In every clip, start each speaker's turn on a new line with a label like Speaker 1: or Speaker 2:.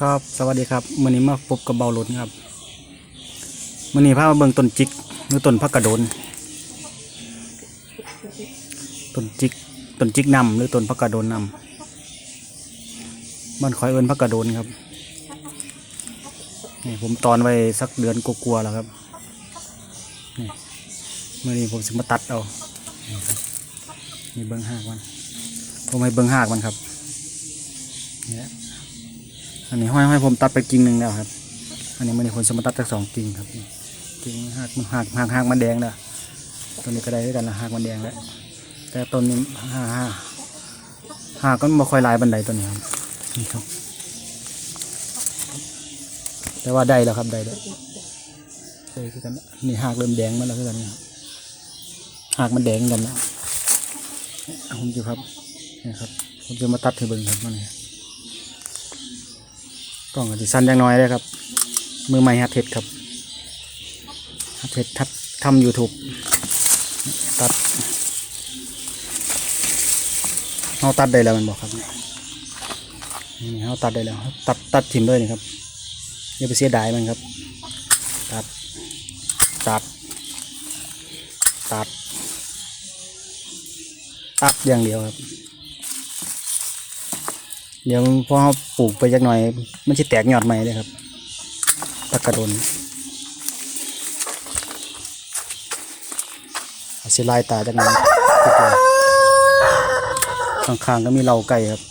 Speaker 1: ครับสวัสดีครับมื้อนี้มาพบกับเบาลุนครับมื้อนี้พามาเบิ่งต้นจิกหรือต้นพักกระโดนต้นจิกต้นจิกนำหรือต้นพักกระโดนนำบ้านคอยเอินพักกระโดนครับนี่ผมตอนไว้สักเดือนกลัวๆแล้วครับนี่มื้อนี้ผมสิมาตัดเอานี่ครับนี่เบิ่งหากมันผมให้เบิ่งหากมันครับเนี่ย อันนี้ห้อยห้อยผมตัดไปกิ่งหนึ่งแล้วครับ อันนี้มันนี่คนสมตัดจากสองกิ่งครับกิ่งหักหักหักหักมันแดงแล้วตัวนี้ก็ได้ด้วยกันละหักมันแดงแล้วแต่ต้นนี้ห้าห้าหักก็ไม่ค่อยลายบันไดตัวนี้ครับนี่ครับ แต่ว่าได้แล้วครับได้แล้วได้คือกันนี่หักเริ่มแดงมาแล้วคือกันนะครับหักมันแดงกันแล้วผมจะครับนี่ครับผมจะมาตัดให้เบิ่งครับมันนี่ กล้องก็สิสั้นอย่างน้อยเลยครับ มือใหม่ฮัดเทดครับฮัดเทดทัดทำยูทูบตัดเขาตัดได้แล้วมันบอกครับนี่เขาตัดได้แล้วตัดตัดถิ่มเลยนี่ครับอย่าไปเสียดายมันครับ ตัด ตัด ตัด ตัดอย่างเดียวครับ เดี๋ยวพอเราปลูกไปจักหน่อย มันจะแตกยอดใหม่เลยครับตะกระโดนเอาสิลายตาจักหน่อยข้างๆก็มีเหล่าไก่ครับ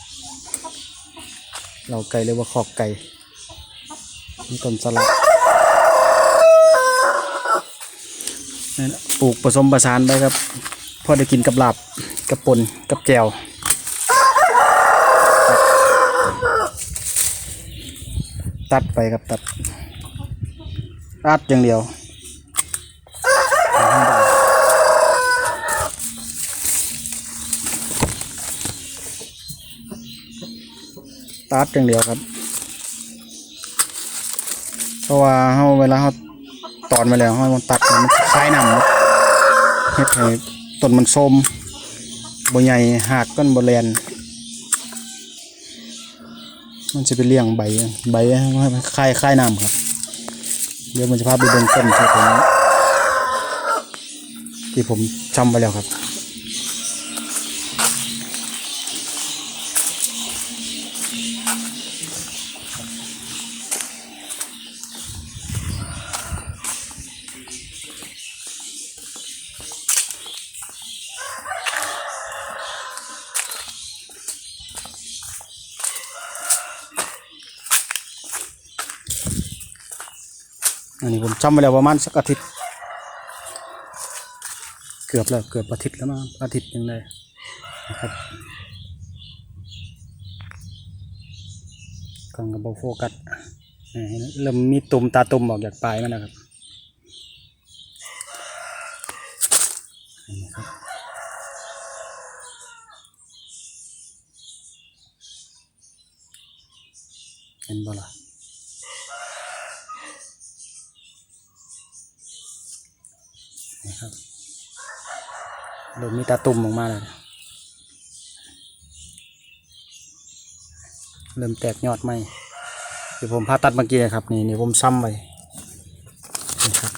Speaker 1: เหล่าไก่เรียกว่าขอกไก่มีต้นสลัดนั่นปลูกผสมประสานไปครับพอได้กินกับลาบกับปนกับแจว ตัดไปครับตัดตัดอย่างเดียวตัดอย่างเดียวครับ เพราะว่าเขาเวลาเขาตอนไปแล้วเขาตัดมันคล้ายนำครับเฮ็ดให้ต้นมันส้มบใหญ่หักก้นบแลน มันจะไปเลี้ยงใบใบมันคลายคลายน้ำครับ เดี๋ยวมันจะพาไปเดินต้นที่ผมที่ผมจำไว้แล้วครับ อันนี้ผมจำไว้แล้วประมาณสักอาทิตย์ เกือบแล้วเกือบอาทิตย์แล้วมั้งอาทิตย์หนึ่งเลยนะครับกล้องกับบโฟกัสเริ่มมีตุ่มตาตุ่มออกจากปลายมันนะครับนี่ครับเห็นบ่ล่ะ นี่ครับเริ่มมีตาตุ่มออกมาแล้วเริ่มแตกยอดใหม่เดี๋ยวผมพาตัดเมื่อกี้ครับนี่นี่ผมซ้ำไว้นี่ครับ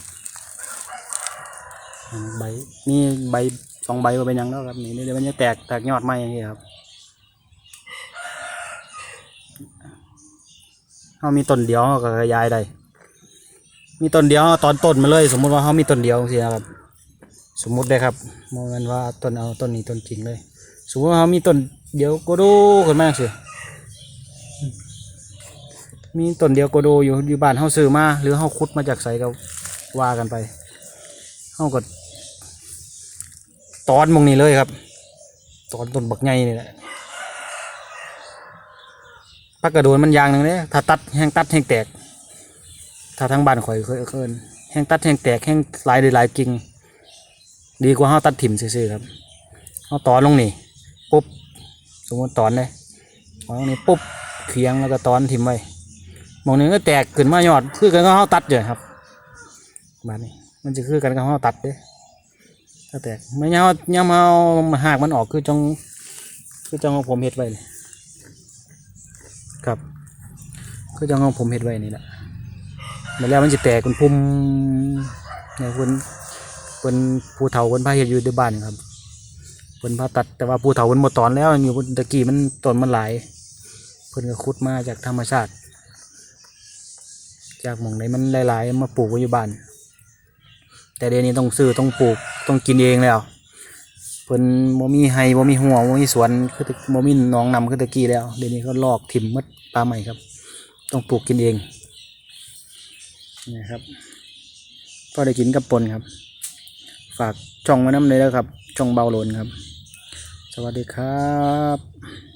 Speaker 1: ใบนี่ใบสองใบก็เป็นยังแล้วครับนี่เดี๋ยวมันจะแตกแตกยอดใหม่อย่างนี้ครับเขามีต้นเดียวก็ขยายได้ มีต้นเดียวตอนต้นมาเลย สมมุติว่าเขามีต้นเดียวสิครับ สมมุติได้ครับโมเมนว่าต้นเอาต้นนี้ต้นจริงเลย สมมติว่าเขามีต้นเดียวโกโดขึ้นมาสิมีต้นเดียวโกโดอยู่อยู่บ้านเขาซื้อมาหรือเขาขุดมาจากไสก็ว่ากันไปเขาก็ตอนมองนี้เลยครับ ตอนต้นบักใหญ่นี่แหละปักกระโดนมันยางหนึ่งเนี่ยถ้าตัดแห้งตัดแห้งแตก ถ้าทางบ้านข่อยเคยเคยแห้งตัดแห้งแตกแห้งลายได้ลายกิ่งดีกว่าเฮาตัดถิ่มซื่อๆครับเฮาตอนลงนี่ปุ๊บสมมติตอนเลยตอนลงนี่ปุ๊บเคียงแล้วก็ตอนถิ่มไว้มองหนึงก็แตกขึ้นมายอดคือกันก็เฮาตัดอยู่ครับบ้านนี้มันจะคือกันกับเฮาตัดเด้ถ้าแตกไม่ยาวยาเฮามาหากมันออกคือจังคือจังของผมเฮ็ดไว้เลยครับก็จังของผมเฮ็ดไว้นี่แหละ แล้วแล้วมันจะแตกเป็นพุ่มเนี่ยเพิ่นเพิ่นผู้เฒ่าเพิ่นพาเฮ็ดอยู่ในบ้านครับเพิ่นพาตัดแต่ว่าผู้เฒ่าเพิ่นบ่ตอนแล้วอยู่ตะกี้มันต้นมันหลายเพิ่นก็ขุดมาจากธรรมชาติ จากหม่องไหนมันหลายๆมาปลูกไว้อยู่บ้านแต่เดี๋ยวนี้ต้องซื้อต้องปลูกต้องกินเองแล้วเพิ่นบ่มีไห้บ่มีหัวบ่มีสวนคือต่บ่มีหนองนำคือตะกี้แล้วเดี๋ยวนี้ก็ลอกถิ่มหมดปลาใหม่ครับ ต้องปลูกกินเอง นะครับก็ได้กินกับปนครับ ฝากช่องไว้น้ำเลยแล้วครับ ช่องเบาหลนครับ สวัสดีครับ